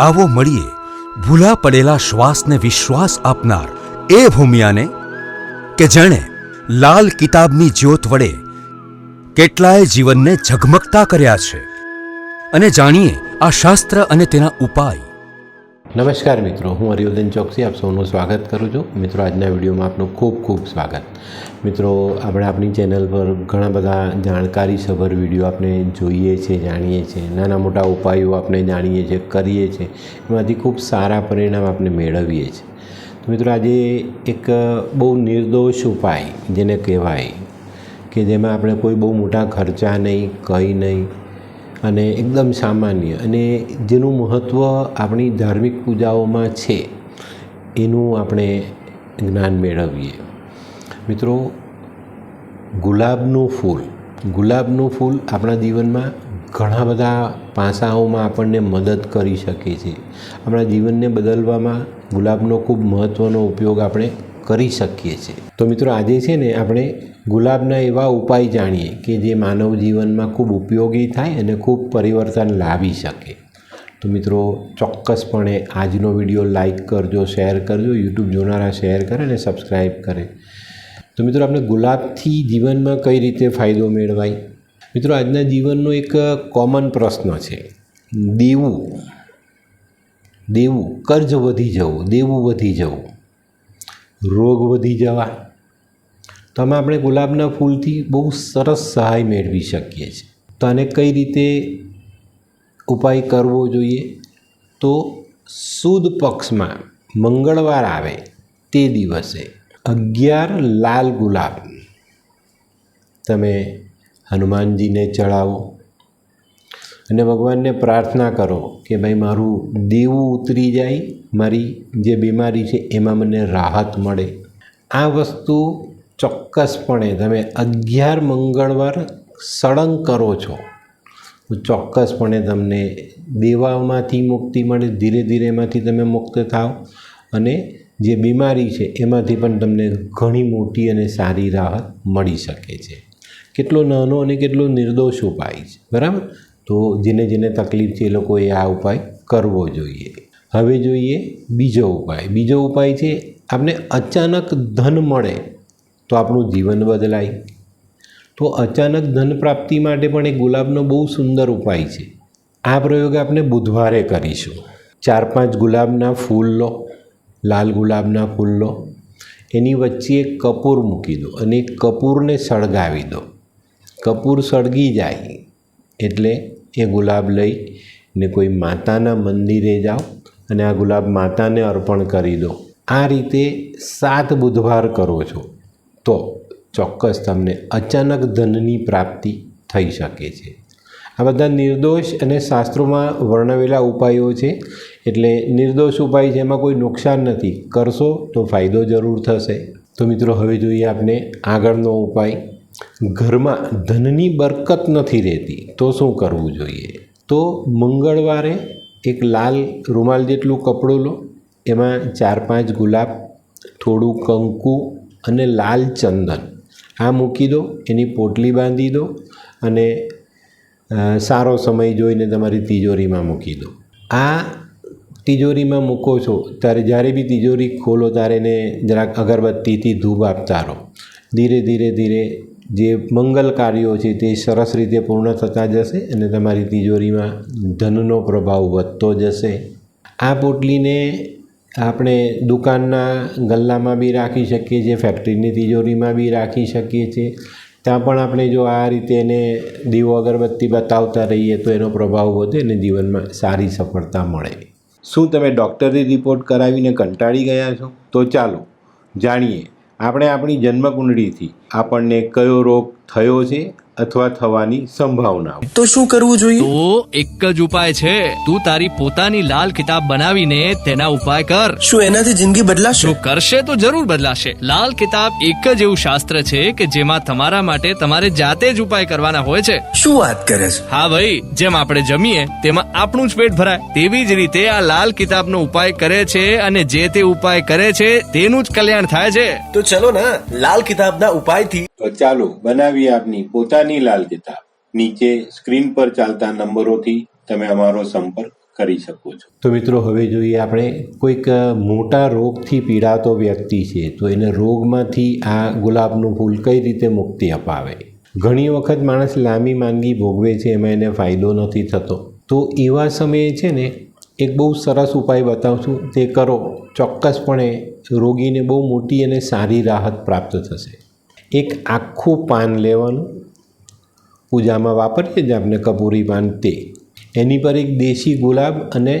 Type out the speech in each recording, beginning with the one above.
આવો મળીએ. ભૂલા પડેલા શ્વાસને વિશ્વાસ આપનાર એ ભૂમિયાને કે જેણે લાલ કિતાબની જ્યોત વડે કેટલાય જીવનને ઝગમગતા કર્યા છે. અને જાણીએ આ શાસ્ત્ર અને તેના ઉપાય નમસ્કાર મિત્રો, હું હરિવર્ધન ચોકસી, આપ સૌનું સ્વાગત કરું છું. મિત્રો, આજના વિડીયોમાં આપનું ખૂબ ખૂબ સ્વાગત. મિત્રો, આપણે આપણી ચેનલ પર ઘણા બધા જાણકારીસભર વીડિયો આપણે જોઈએ છીએ જાણીએ છીએ નાના મોટા ઉપાયો આપણે જાણીએ છીએ કરીએ છીએ એમાંથી ખૂબ સારા પરિણામ આપણે મેળવીએ છીએ તો મિત્રો, આજે એક બહુ નિર્દોષ ઉપાય જેને કહેવાય કે જેમાં આપણે કોઈ બહુ મોટા ખર્ચા નહીં, કંઈ નહીં અને એકદમ સામાન્ય. અને જેનું મહત્ત્વ આપણી ધાર્મિક પૂજાઓમાં છે, એનું આપણે જ્ઞાન મેળવીએ. મિત્રો, ગુલાબનું ફૂલ. ગુલાબનું ફૂલ આપણા જીવનમાં ઘણા બધા પાસાઓમાં આપણને મદદ કરી શકે છે. આપણા જીવનને બદલવામાં ગુલાબનો ખૂબ મહત્ત્વનો ઉપયોગ આપણે કરી શકીએ છીએ. તો મિત્રો આજે છે ને આપણે ગુલાબના એવા ઉપાય જાણીએ કે જે માનવ જીવનમાં ખૂબ ઉપયોગી થાય અને ખૂબ પરિવર્તન લાવી શકે. તો મિત્રો ચોક્કસપણે આજનો વીડિયો લાઇક કરજો, શેર કરજો, યુટ્યુબ જોનારા શેર કરે અને સબસ્ક્રાઈબ કરે. તો મિત્રો આપણે ગુલાબથી જીવનમાં કઈ રીતે ફાયદો મેળવાય? મિત્રો આજના જીવનનો એક કોમન પ્રશ્ન છે. દેવું. દેવું. કર્જ વધી જવું, દેવું વધી જવું. રોગ વધી જવા. તો આમાં આપણે ગુલાબના ફૂલથી બહુ સરસ સહાય મેળવી શકીએ છીએ. તો આને કઈ રીતે ઉપાય કરવો જોઈએ? તો સુદ પક્ષમાં મંગળવાર આવે તે દિવસે અગિયાર લાલ ગુલાબ. તમે હનુમાનજીને ચડાવો અને ભગવાનને પ્રાર્થના કરો કે ભાઈ મારું દેવું ઉતરી જાય મારી જે બીમારી છે એમાં મને રાહત મળે. આ વસ્તુ ચોક્કસપણે તમે અગિયાર મંગળવાર સળંગ કરો છો. ચોક્કસપણે તમને દેવામાંથી મુક્તિ મળે, ધીરે ધીરે એમાંથી તમે મુક્ત થાઓ અને જે બીમારી છે એમાંથી પણ તમને ઘણી મોટી અને સારી રાહત મળી શકે છે. કેટલો નાનો અને કેટલો નિર્દોષ ઉપાય છે, બરાબર? તો જેને જેને તકલીફ છે એ લોકોએ આ ઉપાય કરવો જોઈએ. હવે જોઈએ બીજો ઉપાય. બીજો ઉપાય છે આપણે અચાનક ધન મળે તો આપણું જીવન બદલાય. તો અચાનક ધન પ્રાપ્તિ માટે પણ એ ગુલાબનો બહુ સુંદર ઉપાય છે. આ પ્રયોગ આપણે બુધવારે કરીશું. ચાર પાંચ ગુલાબના ફૂલ લો, લાલ ગુલાબના ફૂલ લો, એની વચ્ચે એક કપૂર મૂકી દો અને કપૂરને સળગાવી દો. કપૂર સળગી જાય એટલે એ ગુલાબ લઈ ને કોઈ માતાના મંદિરે જાઓ અને આ ગુલાબ માતાને અર્પણ કરી દો. આ રીતે સાત બુધવાર કરો છો, તો ચોક્કસ તમને અચાનક ધનની પ્રાપ્તિ થઈ શકે છે. આ બધા નિર્દોષ અને શાસ્ત્રોમાં વર્ણવેલા ઉપાયો છે, એટલે નિર્દોષ ઉપાય છે એમાં કોઈ નુકસાન નથી. કરશો તો ફાયદો જરૂર થશે. તો મિત્રો, હવે જોઈએ આપણે આગળનો ઉપાય. ઘરમાં ધનની બરકત નથી રહેતી, તો શું કરવું જોઈએ? તો મંગળવારે એક લાલ રૂમાલ જેટલું કપડું લો, એમાં ચાર પાંચ ગુલાબ, થોડું કંકુ અને લાલ ચંદન. આ મૂકી દો, એની પોટલી બાંધી દો અને સારો સમય જોઈને તમારી તિજોરીમાં મૂકી દો. આ તિજોરીમાં મૂકો છો, ત્યારે જ્યારે બી તિજોરી ખોલો, ત્યારે એને જરાક અગરબત્તીથી ધૂપ આપતા રહો. ધીરે ધીરે ધીરે જે મંગલ કાર્યો છે તે સરસ રીતે પૂર્ણ થતા જશે અને તમારી તિજોરીમાં ધનનો પ્રભાવ વધતો જશે. આ પોટલીને આપણે દુકાનના ગલ્લામાં બી રાખી શકીએ છીએ, ફેક્ટરીની તિજોરીમાં બી રાખી શકીએ છીએ. ત્યાં પણ આપણે જો આ રીતે એને દીવો અગરબત્તી બતાવતા રહીએ તો એનો પ્રભાવ વધે અને જીવનમાં સારી સફળતા મળે. શું તમે ડૉક્ટરી રિપોર્ટ કરાવીને કંટાળી ગયા છો? તો ચાલો જાણીએ આપણે આપણી જન્મકુંડળીથી આપણને કયો રોગ થયો છે અથવા થવાની સંભાવના તો શું કરવું જોઈએ? તો એક જ ઉપાય છે. તું તારી પોતાની લાલ કિતાબ બનાવીને તેના ઉપાય કર. શું એનાથી જિંદગી બદલાશે? કરશે તો જરૂર બદલાશે. લાલ કિતાબ એક જ એવું શાસ્ત્ર છે કે જેમાં તમારા માટે તમારે જાતે જ ઉપાય કરવાના હોય છે. શું વાત કરે છે? હા ભાઈ જેમ આપણે જમીએ તેમાં આપણું જ પેટ ભરાય. તેવી જ રીતે આ લાલ કિતાબનો ઉપાય કરે છે અને જે તે ઉપાય કરે છે તેનું જ કલ્યાણ થાય છે. તો ચલો ના લાલ કિતાબના ઉપાયથી તો ચાલો બનાવી આપની પોતાની લાલ કિતાબ. નીચે સ્ક્રીન પર ચાલતા નંબરોથી તમે અમારો સંપર્ક કરી શકો છો. તો મિત્રો, હવે જોઈએ આપણે કોઈક મોટા રોગથી પીડાતો વ્યક્તિ છે, તો એને રોગમાંથી આ ગુલાબનું ફૂલ કઈ રીતે મુક્તિ અપાવે? ઘણી વખત માણસ લાંબી માંદગી ભોગવે છે, એમાં એને ફાયદો નથી થતો. તો એવા સમયે છે ને, એક બહુ સરસ ઉપાય બતાવું છું તે કરો, ચોક્કસપણે રોગીને બહુ મોટી અને સારી રાહત પ્રાપ્ત થશે. એક આખું પાન લેવાનું પૂજામાં વાપરીએ જ આપણે કપૂરી પાન તે. એની પર એક દેશી ગુલાબ અને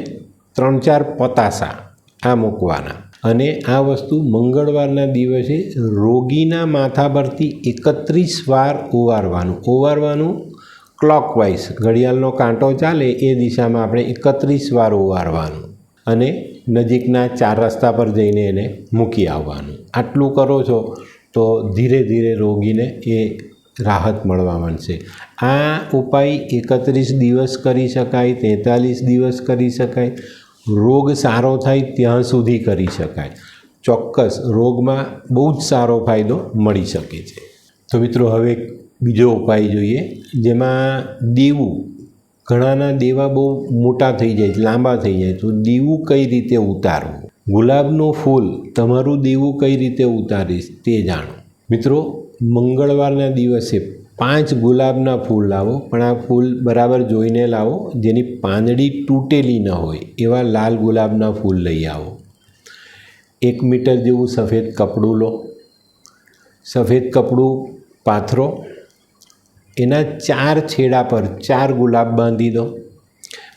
ત્રણ ચાર પતાસા આ મૂકવાના. અને આ વસ્તુ મંગળવારના દિવસે રોગીના માથા પરથી એકત્રીસ વાર ઓવારવાનું ઓવારવાનું ક્લોકવાઇઝ ઘડિયાળનો કાંટો ચાલે એ દિશામાં આપણે એકત્રીસ વાર ઓવારવાનું અને નજીકના ચાર રસ્તા પર જઈને એને મૂકી આવવાનું. આટલું કરો છો તો ધીરે ધીરે રોગીને એ રાહત મળવા માંડશે. આ ઉપાય એકત્રીસ દિવસ કરી શકાય, તેતાલીસ દિવસ કરી શકાય. રોગ સારો થાય ત્યાં સુધી કરી શકાય. ચોક્કસ રોગમાં બહુ જ સારો ફાયદો મળી શકે છે. તો મિત્રો, હવે બીજો ઉપાય જોઈએ, જેમાં દેવું, ઘણાના દેવા બહુ મોટા થઈ જાય લાંબા થઈ જાય તો દેવું કઈ રીતે ઉતારવું? ગુલાબનું ફૂલ તમારું દેવું કઈ રીતે ઉતારીશ તે જાણો. મિત્રો મંગળવારના દિવસે પાંચ ગુલાબના ફૂલ લાવો, પણ આ ફૂલ બરાબર જોઈને લાવો, જેની પાંદડી તૂટેલી ન હોય, એવા લાલ ગુલાબના ફૂલ લઈ આવો. એક મીટર જેવું સફેદ કપડું લો. સફેદ કપડું પાથરો. એના ચાર છેડા પર ચાર ગુલાબ બાંધી દો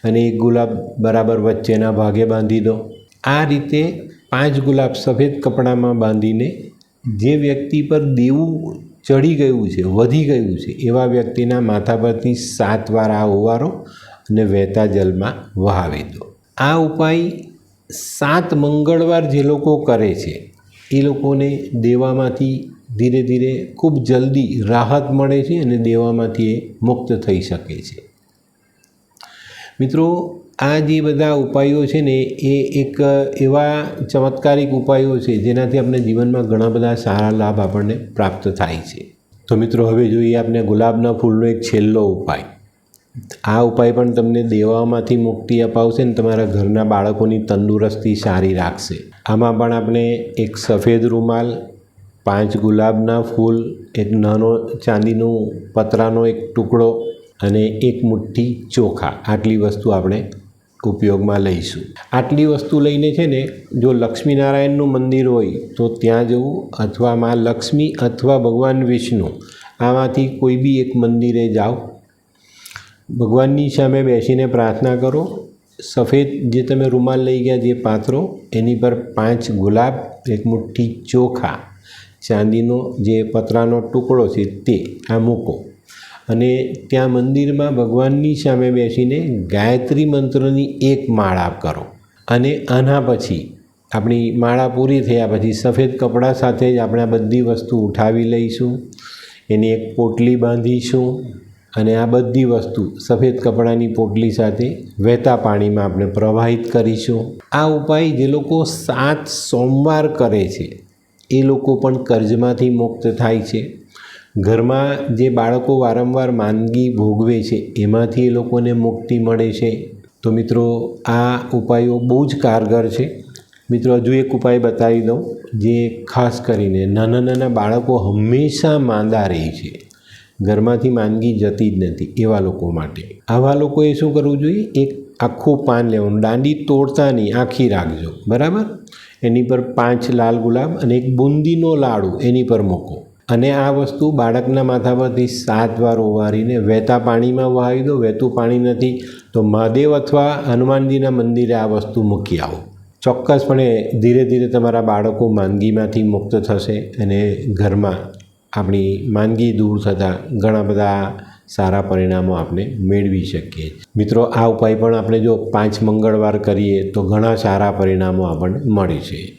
અને એક ગુલાબ બરાબર વચ્ચેના ભાગે બાંધી દો. આ રીતે પાંચ ગુલાબ સફેદ કપડામાં બાંધીને જે વ્યક્તિ પર દેવું ચડી ગયું છે, વધી ગયું છે, એવા વ્યક્તિના માથા પરથી સાત વાર આ ઓવારો અને વહેતા જલમાં વહાવી દો. આ ઉપાય સાત મંગળવાર જે લોકો કરે છે, એ લોકોને દેવામાંથી ધીરે ધીરે ખૂબ જલ્દી રાહત મળે છે અને દેવામાંથી એ મુક્ત થઈ શકે છે. મિત્રો આ જે બધા ઉપાયો છે ને, એ એક, એવા ચમત્કારિક ઉપાયો છે, જેનાથી આપણે જીવનમાં ઘણા બધા સારા લાભ આપણને પ્રાપ્ત થાય છે. તો મિત્રો, હવે જોઈએ આપણે ગુલાબના ફૂલનો એક છેલ્લો ઉપાય. આ ઉપાય પણ તમને દેવામાંથી મુક્તિ અપાવશે ને તમારા ઘરના બાળકોની તંદુરસ્તી સારી રાખશે. આમાં પણ આપણે એક સફેદ રૂમાલ, પાંચ ગુલાબના ફૂલ, એક નાનો ચાંદીનું પતરાનો એક ટુકડો અને એક મુઠ્ઠી ચોખા. આટલી વસ્તુ આપણે ઉપયોગમાં લઈશું. આટલી વસ્તુ લઈને છે ને, જો લક્ષ્મીનારાયણનું મંદિર હોય, તો ત્યાં જવું અથવા મા લક્ષ્મી અથવા ભગવાન વિષ્ણુ, આમાંથી કોઈ બી એક મંદિરે જાઓ. ભગવાનની સામે બેસીને પ્રાર્થના કરો. સફેદ જે તમે રૂમાલ લઈ ગયા, જે પાત્રો, એની પર પાંચ ગુલાબ, એક મુઠ્ઠી ચોખા. ચાંદીનો જે પતરાનો ટુકડો છે તે આ મૂકો. અને ત્યાં મંદિરમાં ભગવાનની સામે બેસીને ગાયત્રી મંત્રની એક માળા કરો. અને આના પછી આપણી માળા પૂરી થયા પછી સફેદ કપડાં સાથે જ આપણે આ બધી વસ્તુ ઉઠાવી લઈશું. એની એક પોટલી બાંધીશું અને આ બધી વસ્તુ સફેદ કપડાની પોટલી સાથે વહેતા પાણીમાં આપણે પ્રવાહિત કરીશું. આ ઉપાય જે લોકો સાત સોમવાર કરે છે, એ લોકો પણ કર્જમાંથી મુક્ત થાય છે. ઘરમાં જે બાળકો વારંવાર માંદગી ભોગવે છે, એમાંથી એ લોકોને મુક્તિ મળે છે. તો મિત્રો, આ ઉપાયો બહુ જ કારગર છે. મિત્રો, હજુ એક ઉપાય બતાવી દઉં, જે ખાસ કરીને નાના નાના બાળકો હંમેશા માંદા રહે છે. ઘરમાંથી માંદગી જતી જ નથી એવા લોકો માટે. આવા લોકોએ શું કરવું જોઈએ? એક આખું પાન લેવાનું, દાંડી તોડતા નહીં, આખી રાખજો. બરાબર? એની પર પાંચ લાલ ગુલાબ અને એક બુંદીનો લાડુ એની પર મૂકો. અને આ વસ્તુ બાળકના માથા પરથી સાત વાર ઓવારીને વહેતા પાણીમાં વહાવી દો, વહેતું પાણી નથી, તો મહાદેવ અથવા હનુમાનજીના મંદિરે આ વસ્તુ મૂકી આવો. ચોક્કસપણે ધીરે ધીરે તમારા બાળકો માંદગીમાંથી મુક્ત થશે અને ઘરમાં આપણી માંદગી દૂર થતાં ઘણા બધા સારા પરિણામો આપણે મેળવી શકીએ. મિત્રો, આ ઉપાય પણ આપણે જો પાંચ મંગળવાર કરીએ તો ઘણા સારા પરિણામો આપણને મળે છે.